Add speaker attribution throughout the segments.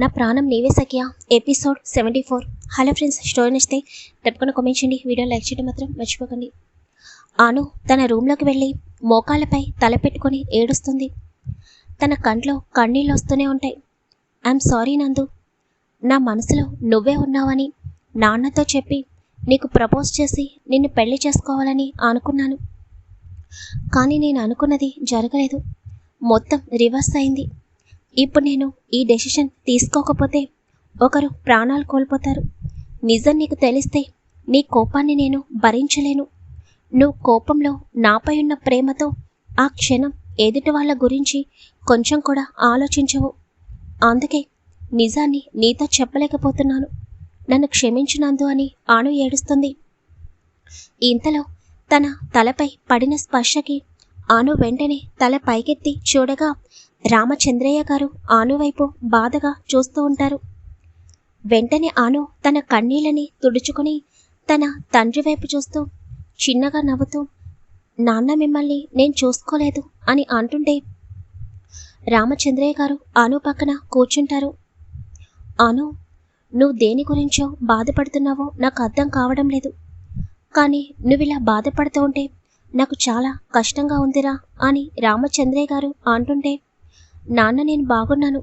Speaker 1: నా ప్రాణం నీవే సఖ్యా. Episode seventy four hello friends story నచ్చితే తప్పకుండా కామెంట్ చేయండి. వీడియో లైక్ చేయడం మాత్రం మర్చిపోకండి. ఆను తన రూమ్లోకి వెళ్ళి మోకాళ్ళపై తల పెట్టుకొని ఏడుస్తుంది. తన కంట్లో కన్నీళ్ళు వస్తూనే ఉంటాయి. ఐఎమ్ సారీ నందు. నా మనసులో నువ్వే ఉన్నావని నాన్నతో చెప్పి నీకు ప్రపోజ్ చేసి నిన్ను పెళ్ళి చేసుకోవాలని అనుకున్నాను. కానీ నేను అనుకున్నది జరగలేదు. మొత్తం రివర్స్ అయింది. ఇప్పుడు నేను ఈ డెసిషన్ తీసుకోకపోతే ఒకరు ప్రాణాలు కోల్పోతారు. నిజం నీకు తెలిస్తే నీ కోపాన్ని నేను భరించలేను. నువ్వు కోపంలో నాపై ఉన్న ప్రేమతో ఆ క్షణం ఎదుటి వాళ్ళ గురించి కొంచెం కూడా ఆలోచించవు. అందుకే నిజాన్ని నీతో చెప్పలేకపోతున్నాను. నన్ను క్షమించినందు అని ఆను ఏడుస్తుంది. ఇంతలో తన తలపై పడిన స్పర్శకి ఆను వెంటనే తల పైకెత్తి చూడగా రామచంద్రయ్య గారు ఆనువైపు బాధగా చూస్తూ ఉంటారు. వెంటనే ఆను తన కన్నీళ్ళని తుడుచుకొని తన తండ్రి వైపు చూస్తూ చిన్నగా నవ్వుతూ నాన్న మిమ్మల్ని నేను చూసుకోలేదు అని అంటుండే రామచంద్రయ్య గారు ఆను పక్కన కూర్చుంటారు. ఆను నువ్వు దేని గురించో బాధపడుతున్నావో నాకు అర్థం కావడం లేదు. కానీ నువ్వు ఇలా బాధపడుతూ ఉంటే నాకు చాలా కష్టంగా ఉందిరా అని రామచంద్రయ్య గారు అంటుంటే నాన్న నేను బాగున్నాను.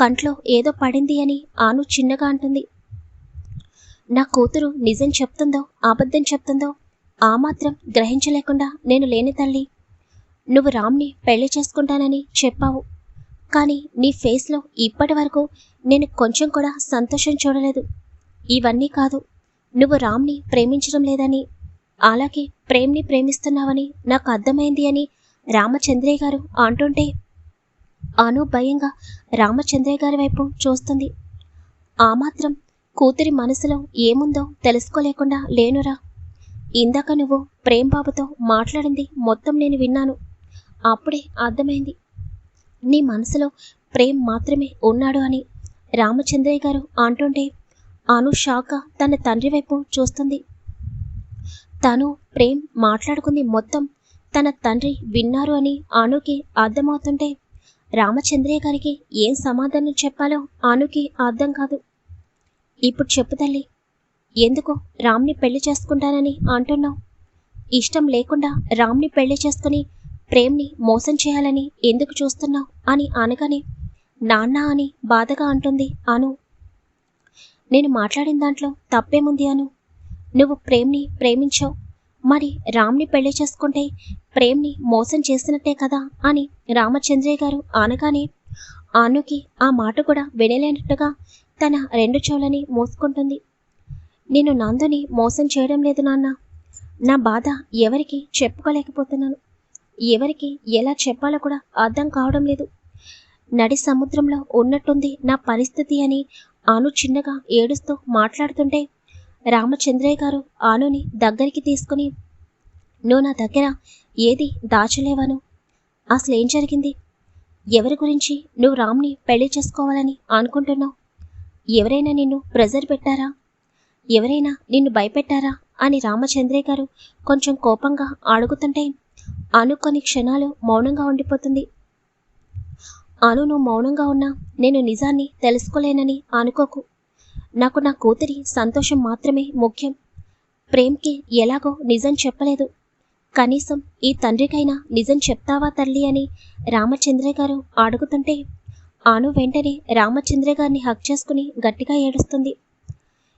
Speaker 1: కంట్లో ఏదో పడింది అని ఆను చిన్నగా అంటుంది. నా కూతురు నిజం చెప్తుందో అబద్ధం చెప్తుందో ఆ మాత్రం గ్రహించలేకుండా నేను లేని తల్లి. నువ్వు రామ్ని పెళ్ళి చేసుకుంటానని చెప్పావు. కానీ నీ ఫేస్లో ఇప్పటి వరకు నేను కొంచెం కూడా సంతోషం చూడలేదు. ఇవన్నీ కాదు నువ్వు రామ్ని ప్రేమించడం లేదని అలాగే ప్రేమ్ని ప్రేమిస్తున్నావని నాకు అర్థమైంది అని రామచంద్రయ్య గారు అంటుంటే అను భయంగా రామచంద్రయ్య గారి వైపు చూస్తుంది. ఆ మాత్రం కూతురి మనసులో ఏముందో తెలుసుకోలేకుండా లేనురా ఇందాక నువ్వు ప్రేమ్ బాబుతో మాట్లాడింది మొత్తం నేను విన్నాను. అప్పుడే అర్థమైంది. నీ మనసులో ప్రేమ్ మాత్రమే ఉన్నాడు అని రామచంద్రయ్య గారు అంటుంటే అను షాక తన తండ్రి వైపు చూస్తుంది. తను ప్రేమ్ మాట్లాడుకుంది మొత్తం తన తండ్రి విన్నారు అని అనుకి అర్థమవుతుంటే రామచంద్రయ్య గారికి ఏం సమాధానం చెప్పాలో ఆనుకి అర్థం కాదు. ఇప్పుడు చెప్పు తల్లి ఎందుకు రామ్ని పెళ్ళి చేసుకుంటానని అంటున్నావు? ఇష్టం లేకుండా రామ్ని పెళ్ళి చేసుకుని ప్రేమ్ని మోసం చేయాలని ఎందుకు చూస్తున్నావు అని అనగానే నాన్న అని బాధగా అంటుంది అను. నేను మాట్లాడిన దాంట్లో తప్పేముంది అను? నువ్వు ప్రేమ్ని ప్రేమించావు మరి రామ్ని పెళ్ళి చేసుకుంటే ప్రేమ్ని మోసం చేసినట్టే కదా అని రామచంద్రయ్య గారు అనగానే ఆనుకి ఆ మాట కూడా వినలేనట్టుగా తన రెండు చెవులని మూసుకుంటుంది. నేను నందుని మోసం చేయడం లేదు నాన్న. నా బాధ ఎవరికి చెప్పుకోలేకపోతున్నాను. ఎవరికి ఎలా చెప్పాలో కూడా అర్థం కావడం లేదు. నడి సముద్రంలో ఉన్నట్టుంది నా పరిస్థితి అని ఆను చిన్నగా ఏడుస్తూ మాట్లాడుతుంటే రామచంద్రయ్య గారు ఆనుని దగ్గరికి తీసుకుని నువ్వు నా దగ్గర ఏది దాచలేవాను? అసలు ఏం జరిగింది? ఎవరి గురించి నువ్వు రామ్ని పెళ్ళి చేసుకోవాలని అనుకుంటున్నావు? ఎవరైనా నిన్ను ప్రెజర్ పెట్టారా? ఎవరైనా నిన్ను భయపెట్టారా? అని రామచంద్రయ్య గారు కొంచెం కోపంగా అడుగుతుంటే అను కొన్ని క్షణాలు మౌనంగా ఉండిపోతుంది. అను నువ్వు మౌనంగా ఉన్నా నేను నిజాన్ని తెలుసుకోలేనని అనుకోకు. నాకు నా కూతురి సంతోషం మాత్రమే ముఖ్యం. ప్రేమ్కి ఎలాగో నిజం చెప్పలేదు. కనీసం ఈ తండ్రికైనా నిజం చెప్తావా తల్లి అని రామచంద్ర గారు అడుగుతుంటే ఆను వెంటనే రామచంద్ర గారిని హక్ చేసుకుని గట్టిగా ఏడుస్తుంది.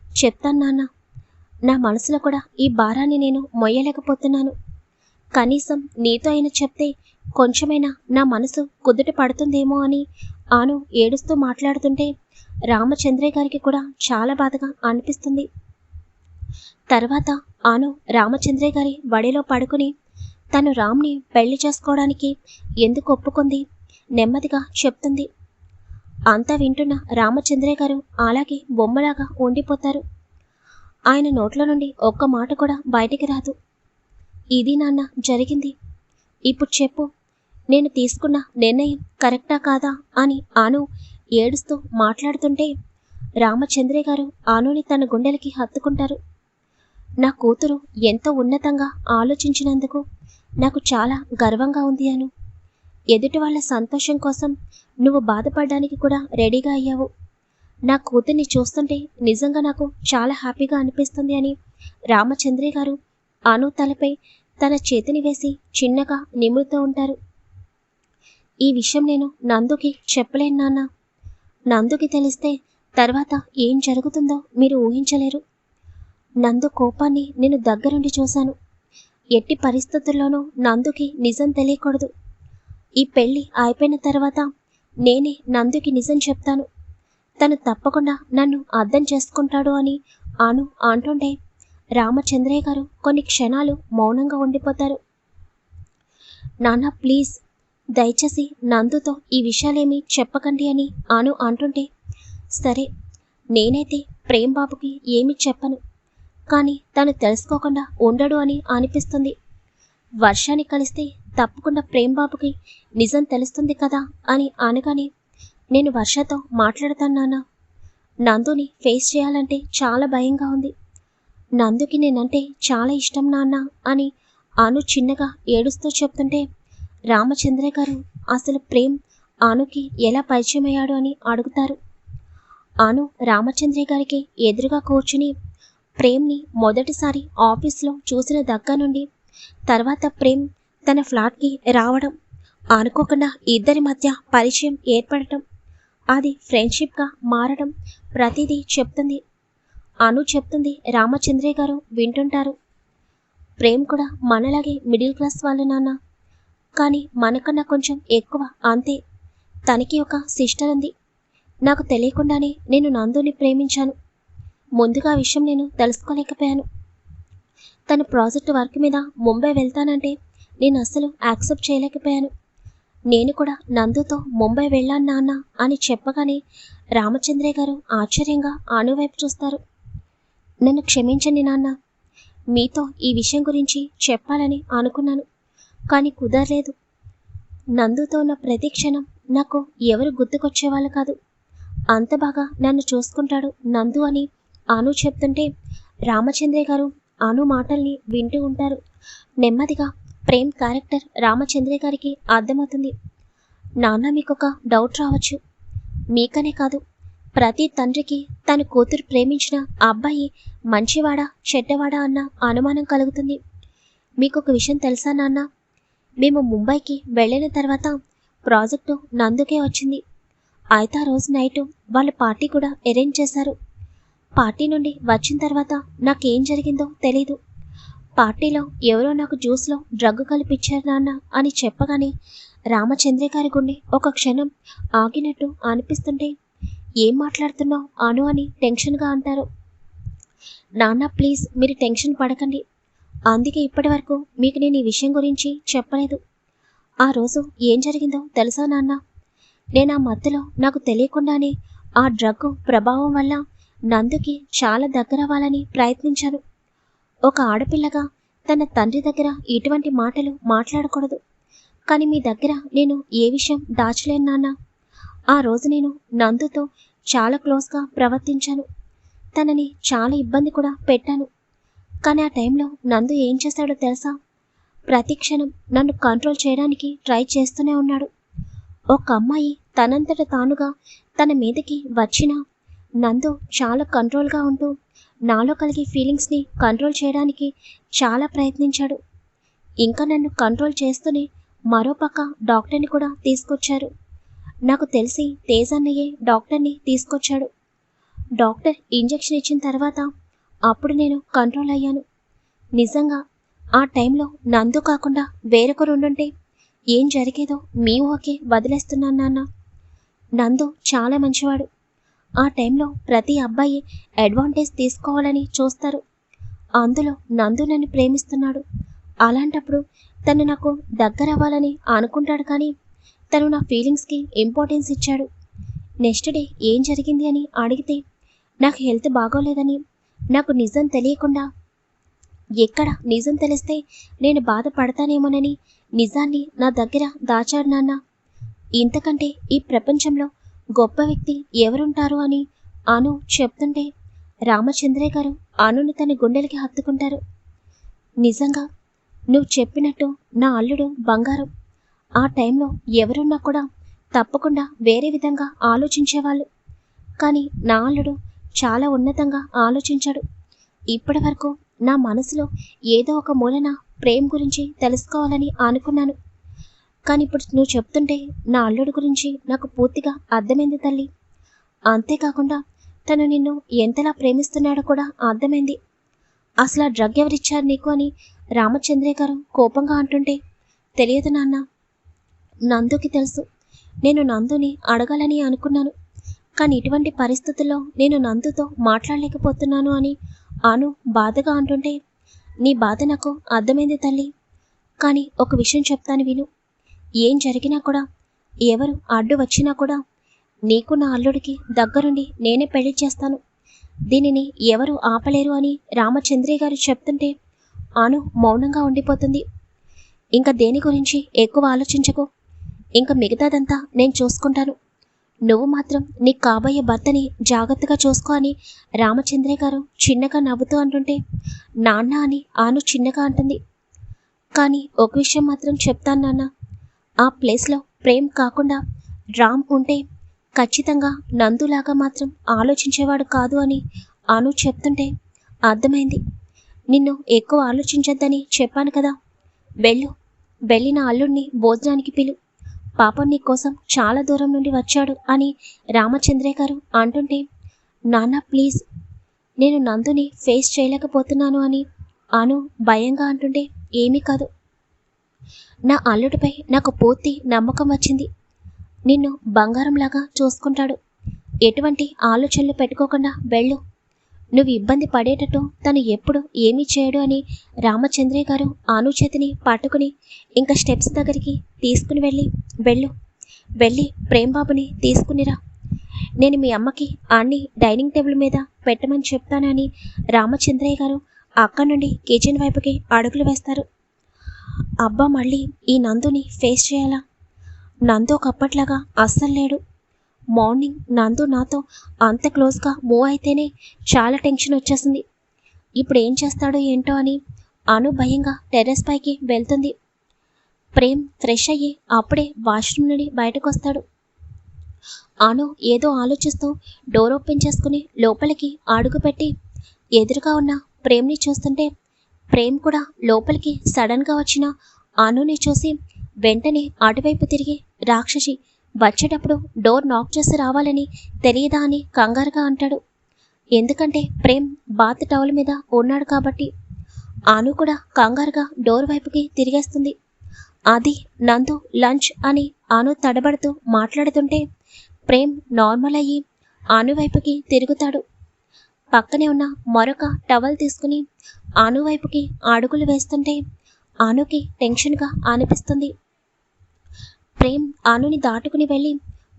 Speaker 1: చెప్తాను నాన్న నా మనసులో కూడా ఈ భారాన్ని నేను మొయ్యలేకపోతున్నాను. కనీసం నీతో అయినా చెప్తే కొంచెమైనా నా మనసు కుదుట పడుతుందేమో అని ఆను ఏడుస్తూ మాట్లాడుతుంటే రామచంద్రయ్య గారికి కూడా చాలా బాధగా అనిపిస్తుంది. తర్వాత ఆను రామచంద్రయ్య గారి వడిలో పడుకుని తను రామ్ని పెళ్ళి చేసుకోవడానికి ఎందుకు ఒప్పుకుంది? నెమ్మదిగా చెప్తుంది. అంతా వింటున్న రామచంద్రయ్య గారు అలాగే బొమ్మలాగా ఉండిపోతారు. ఆయన నోట్ల నుండి ఒక్క మాట కూడా బయటికి రాదు. ఇది నాన్న జరిగింది. ఇప్పుడు చెప్పు. నేను తీసుకున్న నిర్ణయం కరెక్టా కాదా అని ఆను ఏడుస్తూ మాట్లాడుతుంటే రామచంద్రే గారు ఆనుని తన గుండెలకి హత్తుకుంటారు. నా కూతురు ఎంతో ఉన్నతంగా ఆలోచించినందుకు నాకు చాలా గర్వంగా ఉంది అను ఎదుటి వాళ్ళ సంతోషం కోసం నువ్వు బాధపడడానికి కూడా రెడీగా అయ్యావు. నా కూతుర్ని చూస్తుంటే నిజంగా నాకు చాలా హ్యాపీగా అనిపిస్తుంది అని రామచంద్రే గారు అను తలపై తన చేతిని వేసి చిన్నగా నిమురుతూ ఉంటారు. ఈ విషయం నేను నందుకి చెప్పలేను నాన్న. నందుకి తెలిస్తే తర్వాత ఏం జరుగుతుందో మీరు ఊహించలేరు. నందు కోపాన్ని నేను దగ్గరుండి చూశాను. ఎట్టి పరిస్థితుల్లోనూ నందుకి నిజం తెలియకూడదు. ఈ పెళ్ళి అయిపోయిన తర్వాత నేనే నందుకి నిజం చెప్తాను. తను తప్పకుండా నన్ను అర్థం చేసుకుంటాడు అని అను అంటుంటే రామచంద్రయ్య గారు కొన్ని క్షణాలు మౌనంగా ఉండిపోతారు. నాన్న ప్లీజ్ దయచేసి నందుతో ఈ విషయాలేమీ చెప్పకండి అని అను అంటుంటే సరే నేనైతే ప్రేమ్ బాబుకి ఏమీ చెప్పను. కానీ తను తెలుసుకోకుండా ఉండడు అని అనిపిస్తుంది. వర్షాన్ని కలిస్తే తప్పకుండా ప్రేమ్ బాబుకి నిజం తెలుస్తుంది కదా అని అనగానే నేను వర్షతో మాట్లాడతాను నాన్న. నందుని ఫేస్ చేయాలంటే చాలా భయంగా ఉంది. నందుకి నేనంటే చాలా ఇష్టం నాన్న అని అను చిన్నగా ఏడుస్తూ చెప్తుంటే రామచంద్ర గారు అసలు ప్రేమ్ ఆనుకి ఎలా పరిచయం అయ్యాడు అని అడుగుతారు. ఆను రామచంద్ర గారికి ఎదురుగా కూర్చుని ప్రేమ్ని మొదటిసారి ఆఫీస్లో చూసిన దగ్గర నుండి తర్వాత ప్రేమ్ తన ఫ్లాట్కి రావడం అనుకోకుండా ఇద్దరి మధ్య పరిచయం ఏర్పడటం అది ఫ్రెండ్షిప్గా మారడం ప్రతిదీ చెప్తుంది. అను చెప్తుంది రామచంద్రయ్య గారు వింటుంటారు. ప్రేమ్ కూడా మనలాగే మిడిల్ క్లాస్ వాళ్ళు నాన్న కానీ మనకన్నా కొంచెం ఎక్కువ అంతే. తనకి ఒక సిస్టర్ ఉంది. నాకు తెలియకుండానే నేను నందుని ప్రేమించాను. ముందుగా విషయం నేను తెలుసుకోలేకపోయాను. తన ప్రాజెక్ట్ వర్క్ మీద ముంబై వెళ్తానంటే నేను అస్సలు యాక్సెప్ట్ చేయలేకపోయాను. నేను కూడా నందుతో ముంబై వెళ్ళాను నాన్న అని చెప్పగానే రామచంద్రయ్య గారు ఆశ్చర్యంగా ఆనువైపు చూస్తారు. నన్ను క్షమించండి నాన్న. మీతో ఈ విషయం గురించి చెప్పాలని అనుకున్నాను. కానీ కుదరలేదు. నందుతో ఉన్న ప్రతి క్షణం నాకు ఎవరు గుర్తుకొచ్చేవాళ్ళు కాదు. అంత బాగా నన్ను చూసుకుంటాడు నందు అని అను చెప్తుంటే రామచంద్రయ్య గారు అను మాటల్ని వింటూ ఉంటారు. నెమ్మదిగా ప్రేమ్ క్యారెక్టర్ రామచంద్రయ్య గారికి అర్థమవుతుంది. నాన్న మీకొక డౌట్ రావచ్చు. మీకనే కాదు ప్రతి తండ్రికి తన కూతురు ప్రేమించిన అబ్బాయి మంచివాడా చెడ్డవాడా అన్న అనుమానం కలుగుతుంది. మీకు ఒక విషయం తెలుసా నాన్న? మేము ముంబైకి వెళ్ళిన తర్వాత ప్రాజెక్టు నందుకే వచ్చింది. అయితే ఆ రోజు నైటు వాళ్ళ పార్టీ కూడా అరేంజ్ చేశారు. పార్టీ నుండి వచ్చిన తర్వాత నాకేం జరిగిందో తెలీదు. పార్టీలో ఎవరో నాకు జ్యూస్లో డ్రగ్ కలిపిచ్చారు నాన్న అని చెప్పగానే రామచంద్ర గారి గుండె ఒక క్షణం ఆగినట్టు అనిపిస్తుంటే ఏం మాట్లాడుతున్నావు అను అని టెన్షన్గా అంటారు. నాన్న ప్లీజ్ మీరు టెన్షన్ పడకండి. అందుకే ఇప్పటి వరకు మీకు నేను ఈ విషయం గురించి చెప్పలేదు. ఆ రోజు ఏం జరిగిందో తెలుసా నాన్న? నేను ఆ మధ్యలో నాకు తెలియకుండానే ఆ డ్రగ్ ప్రభావం వల్ల నందుకి చాలా దగ్గర అవ్వాలని ప్రయత్నించాను. ఒక ఆడపిల్లగా తన తండ్రి దగ్గర ఇటువంటి మాటలు మాట్లాడకూడదు. కానీ మీ దగ్గర నేను ఏ విషయం దాచలేను నాన్న. ఆ రోజు నేను నందుతో చాలా క్లోజ్గా ప్రవర్తించాను. తనని చాలా ఇబ్బంది కూడా పెట్టాను. కానీ ఆ టైంలో నందు ఏం చేశాడో తెలుసా? ప్రతి క్షణం నన్ను కంట్రోల్ చేయడానికి ట్రై చేస్తూనే ఉన్నాడు. ఒక అమ్మాయి తనంతట తానుగా తన మీదకి వచ్చినా నందు చాలా కంట్రోల్గా ఉంటూ నాలో కలిగే ఫీలింగ్స్ని కంట్రోల్ చేయడానికి చాలా ప్రయత్నించాడు. ఇంకా నన్ను కంట్రోల్ చేస్తూనే మరోపక్క డాక్టర్ని కూడా తీసుకొచ్చారు. నాకు తెలిసి తేజన్నయ్యే డాక్టర్ని తీసుకొచ్చాడు. డాక్టర్ ఇంజెక్షన్ ఇచ్చిన తర్వాత అప్పుడు నేను కంట్రోల్ అయ్యాను. నిజంగా ఆ టైంలో నందు కాకుండా వేరొకరు ఉండుంటే ఏం జరిగేదో మీ ఓకే వదిలేస్తున్నాను నాన్న. నందు చాలా మంచివాడు. ఆ టైంలో ప్రతి అబ్బాయి అడ్వాంటేజ్ తీసుకోవాలని చూస్తారు. అందులో నందు నన్ను ప్రేమిస్తున్నాడు. అలాంటప్పుడు తను నాకు దగ్గర అవ్వాలని అనుకుంటాడు కానీ తను నా ఫీలింగ్స్కి ఇంపార్టెన్స్ ఇచ్చాడు. నెక్స్ట్ డే ఏం జరిగింది అని అడిగితే నాకు హెల్త్ బాగోలేదని నాకు నిజం తెలియకుండా ఎక్కడ నిజం తెలిస్తే నేను బాధపడతానేమోనని నిజాన్ని నా దగ్గర దాచాడు నాన్న. ఇంతకంటే ఈ ప్రపంచంలో గొప్ప వ్యక్తి ఎవరుంటారు అని అను చెప్తుంటే రామచంద్రయ్య గారు అనుని తన గుండెలకి హత్తుకుంటారు. నిజంగా నువ్వు చెప్పినట్టు నా అల్లుడు బంగారం. ఆ టైంలో ఎవరున్నా కూడా తప్పకుండా వేరే విధంగా ఆలోచించేవాళ్ళు. కానీ నా అల్లుడు చాలా ఉన్నతంగా ఆలోచించాడు. ఇప్పటి వరకు నా మనసులో ఏదో ఒక మూలన ప్రేమ్ గురించి తెలుసుకోవాలని అనుకున్నాను. కానీ ఇప్పుడు నువ్వు చెప్తుంటే నా అల్లుడు గురించి నాకు పూర్తిగా అర్థమైంది తల్లి. అంతేకాకుండా తను నిన్ను ఎంతలా ప్రేమిస్తున్నాడో కూడా అర్థమైంది. అసలు ఆ డ్రగ్ ఎవరిచ్చారు నీకు అని రామచంద్రయ్య గారు కోపంగా అంటుంటే తెలియదు నాన్న నందుకి తెలుసు. నేను నందుని అడగాలని అనుకున్నాను. కానీ ఇటువంటి పరిస్థితుల్లో నేను నందుతో మాట్లాడలేకపోతున్నాను అని అను బాధగా అంటుంటే నీ బాధ నాకు అర్థమైంది తల్లి. కానీ ఒక విషయం చెప్తాను విను. ఏం జరిగినా కూడా ఎవరు అడ్డు వచ్చినా కూడా నీకు నా అల్లుడికి దగ్గరుండి నేనే పెళ్ళి చేస్తాను. దీనిని ఎవరు ఆపలేరు అని రామచంద్రయ్య గారు చెప్తుంటే అను మౌనంగా ఉండిపోతుంది. ఇంకా దేని గురించి ఎక్కువ ఆలోచించకు. ఇంకా మిగతాదంతా నేను చూసుకుంటాను. నువ్వు మాత్రం నీ కాబోయే భర్తని జాగ్రత్తగా చూసుకో అని రామచంద్రయ్య గారు చిన్నగా నవ్వుతూ అంటుంటే నాన్న అని ఆను చిన్నగా అంటుంది. కానీ ఒక విషయం మాత్రం చెప్తాను నాన్న. ఆ ప్లేస్లో ప్రేమ్ కాకుండా రామ్ ఉంటే ఖచ్చితంగా నందులాగా మాత్రం ఆలోచించేవాడు కాదు అని అను చెప్తుంటే అర్థమైంది. నిన్ను ఎక్కువ ఆలోచించొద్దని చెప్పాను కదా. వెళ్ళు. వెళ్ళిన అల్లుడిని భోజనానికి పిలు. పాపం నీ కోసం చాలా దూరం నుండి వచ్చాడు అని రామచంద్రయ్య గారు అంటుంటే నాన్న ప్లీజ్ నేను నందుని ఫేస్ చేయలేకపోతున్నాను అని అను భయంగా అంటుంటే ఏమీ కాదు. నా అల్లుడిపై నాకు పూర్తి నమ్మకం వచ్చింది. నిన్ను బంగారంలాగా చూసుకుంటాడు. ఎటువంటి ఆలోచనలు పెట్టుకోకుండా వెళ్ళు. నువ్వు ఇబ్బంది పడేటట్టు తను ఎప్పుడు ఏమీ చేయడు అని రామచంద్రయ్య గారు ఆనుచేతిని పట్టుకుని ఇంకా స్టెప్స్ దగ్గరికి తీసుకుని వెళ్ళి వెళ్ళు వెళ్ళి ప్రేమ్బాబుని తీసుకునిరా. నేను మీ అమ్మకి అన్ని డైనింగ్ టేబుల్ మీద పెట్టమని చెప్తానని రామచంద్రయ్య గారు అక్కడి నుండి కిచెన్ వైపుకి అడుగులు వేస్తారు. అబ్బా మళ్ళీ ఈ నందుని ఫేస్ చేయాలా? నందు ఒకప్పట్లాగా అస్సలు లేడు. మార్నింగ్ నందు నాతో అంత క్లోజ్గా మూవ్ అయితేనే చాలా టెన్షన్ వచ్చేసింది. ఇప్పుడు ఏం చేస్తాడో ఏంటో అని అను భయంగా టెర్రస్ పైకి వెళ్తుంది. ప్రేమ్ ఫ్రెష్ అయ్యి అప్పుడే వాష్రూమ్ నుండి బయటకు వస్తాడు అను ఏదో ఆలోచిస్తూ డోర్ ఓపెన్ చేసుకుని లోపలికి అడుగుపెట్టి ఎదురుగా ఉన్న ప్రేమ్ని చూస్తుంటే ప్రేమ్ కూడా లోపలికి సడన్గా వచ్చిన అనుని చూసి వెంటనే అటువైపు తిరిగి రాక్షసి వచ్చేటప్పుడు డోర్ నాక్ చేసి రావాలని తెలియదా అని కంగారుగా అంటాడు. ఎందుకంటే ప్రేమ్ బాత్ టవల్ మీద ఉన్నాడు కాబట్టి. ఆను కూడా కంగారుగా డోర్ వైపుకి తిరిగేస్తుంది. అది నందు లంచ్ అని ఆను తడబడుతూ మాట్లాడుతుంటే ప్రేమ్ నార్మల్ అయ్యి ఆను వైపుకి తిరుగుతాడు. పక్కనే ఉన్న మరొక టవల్ తీసుకుని ఆను వైపుకి అడుగులు వేస్తుంటే ఆనుకి టెన్షన్గా అనిపిస్తుంది. ప్రేమ్ అనుని దాటుకుని వెళ్ళి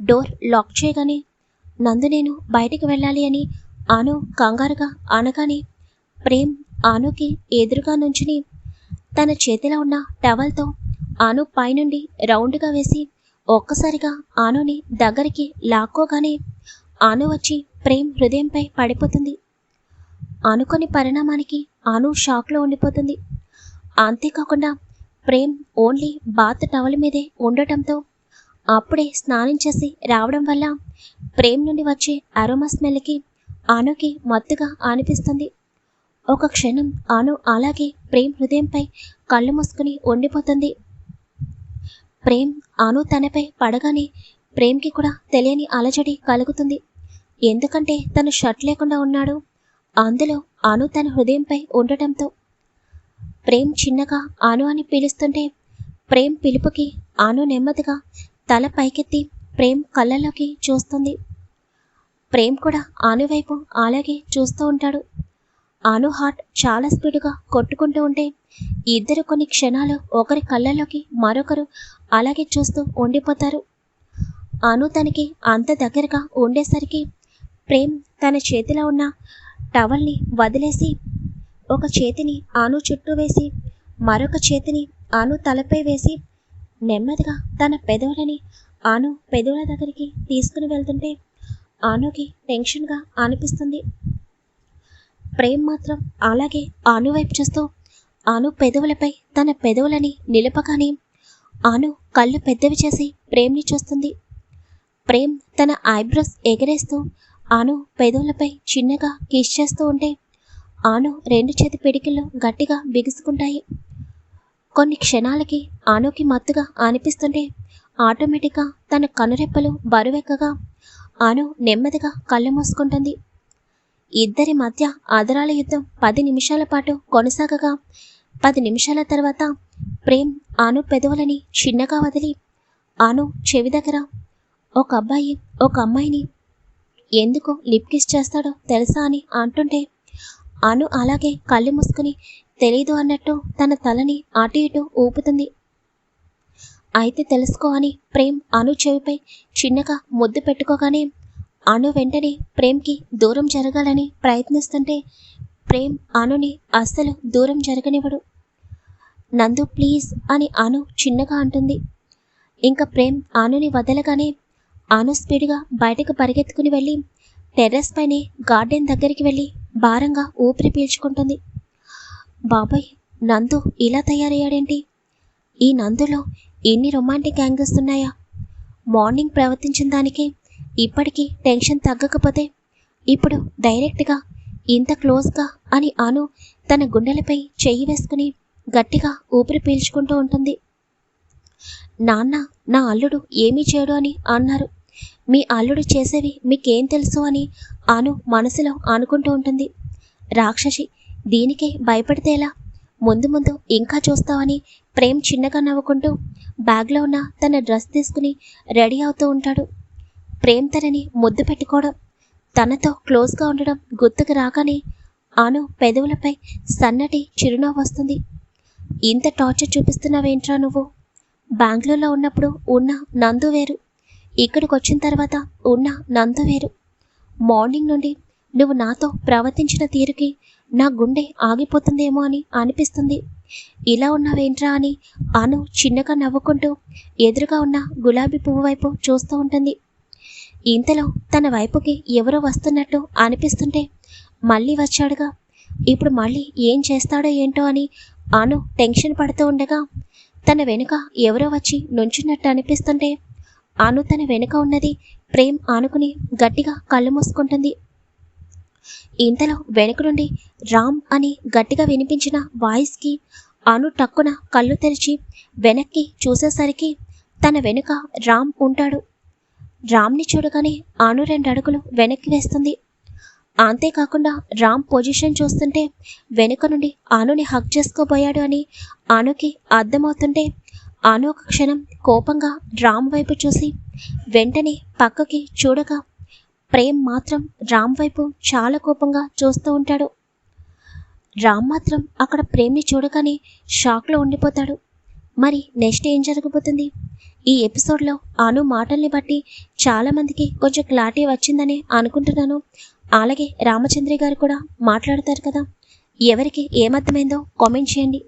Speaker 1: డోర్ లాక్ చేయగానే నందు నేను బయటికి వెళ్ళాలి అని ఆను కంగారుగా అనగానే ప్రేమ్ ఆనుకి ఎదురుగా నుంచుని తన చేతిలో ఉన్న టవల్తో ఆను పైనుండి రౌండ్గా వేసి ఒక్కసారిగా ఆనుని దగ్గరికి లాక్కోగానే ఆను వచ్చి ప్రేమ్ హృదయంపై పడిపోతుంది. అనుకోని పరిణామానికి ఆను షాక్లో ఉండిపోతుంది. అంతేకాకుండా ప్రేమ్ ఓన్లీ బాత్ టవల్ మీదే ఉండటంతో అప్పుడే స్నానం చేసి రావడం వల్ల ప్రేమ్ నుండి వచ్చే అరోమా స్మెల్కి ఆనుకి మత్తుగా అనిపిస్తుంది. ఒక క్షణం ఆను అలాగే ప్రేమ్ హృదయంపై కళ్ళు మూసుకుని ఉండిపోతుంది. ప్రేమ్ ఆను తనపై పడగానే ప్రేమ్కి కూడా తెలియని అలజడి కలుగుతుంది. ఎందుకంటే తను షర్ట్ లేకుండా ఉన్నాడు. అందులో ఆను తన హృదయంపై ఉండటంతో ప్రేమ్ చిన్నగా అను అని పిలుస్తుంటే ప్రేమ్ పిలుపుకి ఆను నెమ్మదిగా తల పైకెత్తి ప్రేమ్ కళ్ళలోకి చూస్తుంది. ప్రేమ్ కూడా ఆను వైపు అలాగే చూస్తూ ఉంటాడు. ఆను హార్ట్ చాలా స్పీడ్గా కొట్టుకుంటూ ఉంటే ఇద్దరు కొన్ని క్షణాలు ఒకరి కళ్ళలోకి మరొకరు అలాగే చూస్తూ ఉండిపోతారు. అను తనకి అంత దగ్గరగా ఉండేసరికి ప్రేమ్ తన చేతిలో ఉన్న టవల్ని వదిలేసి ఒక చేతిని ఆను చుట్టూ వేసి మరొక చేతిని ఆను తలపై వేసి నెమ్మదిగా తన పెదవులని ఆను పెదవుల దగ్గరికి తీసుకుని వెళ్తుంటే ఆనుకి టెన్షన్గా అనిపిస్తుంది. ప్రేమ్ మాత్రం అలాగే ఆను వైపు చూస్తూ ఆను పెదవులపై తన పెదవులని నిలపగానే ఆను కళ్ళు పెద్దవి చేసి ప్రేమ్ని చూస్తుంది. ప్రేమ్ తన ఐబ్రోస్ ఎగరేస్తూ ఆను పెదవులపై చిన్నగా కిస్ చేస్తూ ఉంటే ఆను రెండు చేతి పిడికిళ్ళు గట్టిగా బిగుసుకుంటాయి. కొన్ని క్షణాలకి ఆనుకి మత్తుగా అనిపిస్తుంటే ఆటోమేటిక్గా తన కనురెప్పలు బరువెక్కగా ఆను నెమ్మదిగా కళ్ళు మూసుకుంటుంది. ఇద్దరి మధ్య ఆదరాల యుద్ధం పది నిమిషాల పాటు కొనసాగగా పది నిమిషాల తర్వాత ప్రేమ్ ఆను పెదవులని చిన్నగా వదిలి ఆను చెవి దగ్గర ఒక అబ్బాయి ఒక అమ్మాయిని ఎందుకు లిప్ కిస్ చేస్తాడో తెలుసా అని అంటుంటే అను అలాగే కళ్ళు మూసుకుని తెలీదు అన్నట్టు తన తలని అటు ఇటు ఊపుతుంది. అయితే తెలుసుకో అని ప్రేమ్ అను చెవిపై చిన్నగా ముద్దు పెట్టుకోగానే అను వెంటనే ప్రేమ్కి దూరం జరగాలని ప్రయత్నిస్తుంటే ప్రేమ్ అనుని అస్సలు దూరం జరగనివ్వడు. నందు ప్లీజ్ అని అను చిన్నగా అంటుంది. ఇంకా ప్రేమ్ అనుని వదలగానే అను స్పీడ్గా బయటకు పరిగెత్తుకుని వెళ్ళి టెర్రస్ పైనే గార్డెన్ దగ్గరికి వెళ్ళి భారంగా ఊపిరి పీల్చుకుంటుంది. బాబాయ్ నందు ఇలా తయారయ్యాడేంటి? ఈ నందులో ఎన్ని రొమాంటిక్ యాంగిల్స్ ఉన్నాయా? మార్నింగ్ ప్రవర్తించిన దానికి ఇప్పటికీ టెన్షన్ తగ్గకపోతే ఇప్పుడు డైరెక్ట్గా ఇంత క్లోజ్గా అని అను తన గుండెలపై చెయ్యి వేసుకుని గట్టిగా ఊపిరి పీల్చుకుంటూ ఉంటుంది. నాన్న నా అల్లుడు ఏమీ చేయడు అని అన్నారు. మీ అల్లుడు చేసేవి మీకేం తెలుసు అని ఆను మనసులో అనుకుంటూ ఉంటుంది. రాక్షసి దీనికే భయపడితే ఎలా? ముందు ముందు ఇంకా చూస్తావని ప్రేమ్ చిన్నగా నవ్వుకుంటూ బ్యాగ్లో ఉన్న తన డ్రెస్ తీసుకుని రెడీ అవుతూ ఉంటాడు. ప్రేమ్ తనని ముద్దు పెట్టుకోవడం తనతో క్లోజ్గా ఉండడం గుర్తుకు రాగానే ఆను పెదవులపై సన్నటి చిరునవ్వు వస్తుంది. ఇంత టార్చర్ చూపిస్తున్నావేంట్రా నువ్వు? బెంగళూరులో ఉన్నప్పుడు ఉన్న నందు వేరు. ఇక్కడికి వచ్చిన తర్వాత ఉన్న నందు వేరు. మార్నింగ్ నుండి నువ్వు నాతో ప్రవర్తించిన తీరుకి నా గుండె ఆగిపోతుందేమో అని అనిపిస్తుంది. ఇలా ఉన్నావేంట్రా అని అను చిన్నగా నవ్వుకుంటూ ఎదురుగా ఉన్న గులాబీ పువ్వు వైపు చూస్తూ ఉంటుంది. ఇంతలో తన వైపుకి ఎవరో వస్తున్నట్టు అనిపిస్తుంటే మళ్ళీ వచ్చాడుగా. ఇప్పుడు మళ్ళీ ఏం చేస్తాడో ఏంటో అని అను టెన్షన్ పడుతూ ఉండగా తన వెనుక ఎవరో వచ్చి నుంచున్నట్టు అనిపిస్తుంటే అను తన వెనుక ఉన్నది. ప్రేమ్ ఆనుకుని గట్టిగా కళ్ళు మూసుకుంటుంది. ఇంతలో వెనుక నుండి రామ్ అని గట్టిగా వినిపించిన వాయిస్కి అను టక్కున కళ్ళు తెరిచి వెనక్కి చూసేసరికి తన వెనుక రామ్ ఉంటాడు. రామ్ని చూడగానే అను రెండు అడుగులు వెనక్కి వేస్తుంది. అంతేకాకుండా రామ్ పొజిషన్ చూస్తుంటే వెనుక నుండి అనుని హక్ చేసుకోబోయాడు అని అనుకి అర్థమవుతుంటే అను ఒక క్షణం కోపంగా రామ్ వైపు చూసి వెంటనే పక్కకి చూడగా ప్రేమ్ మాత్రం రామ్ వైపు చాలా కోపంగా చూస్తూ ఉంటాడు. రామ్ మాత్రం అక్కడ ప్రేమ్ని చూడగానే షాక్లో ఉండిపోతాడు. మరి నెక్స్ట్ ఏం జరగబోతుంది? ఈ ఎపిసోడ్లో అను మాటల్ని బట్టి చాలామందికి కొంచెం క్లారిటీ వచ్చిందని అనుకుంటున్నాను. అలాగే రామచంద్రి గారు కూడా మాట్లాడతారు కదా. ఎవరికి ఏమర్థమైందో కామెంట్ చేయండి.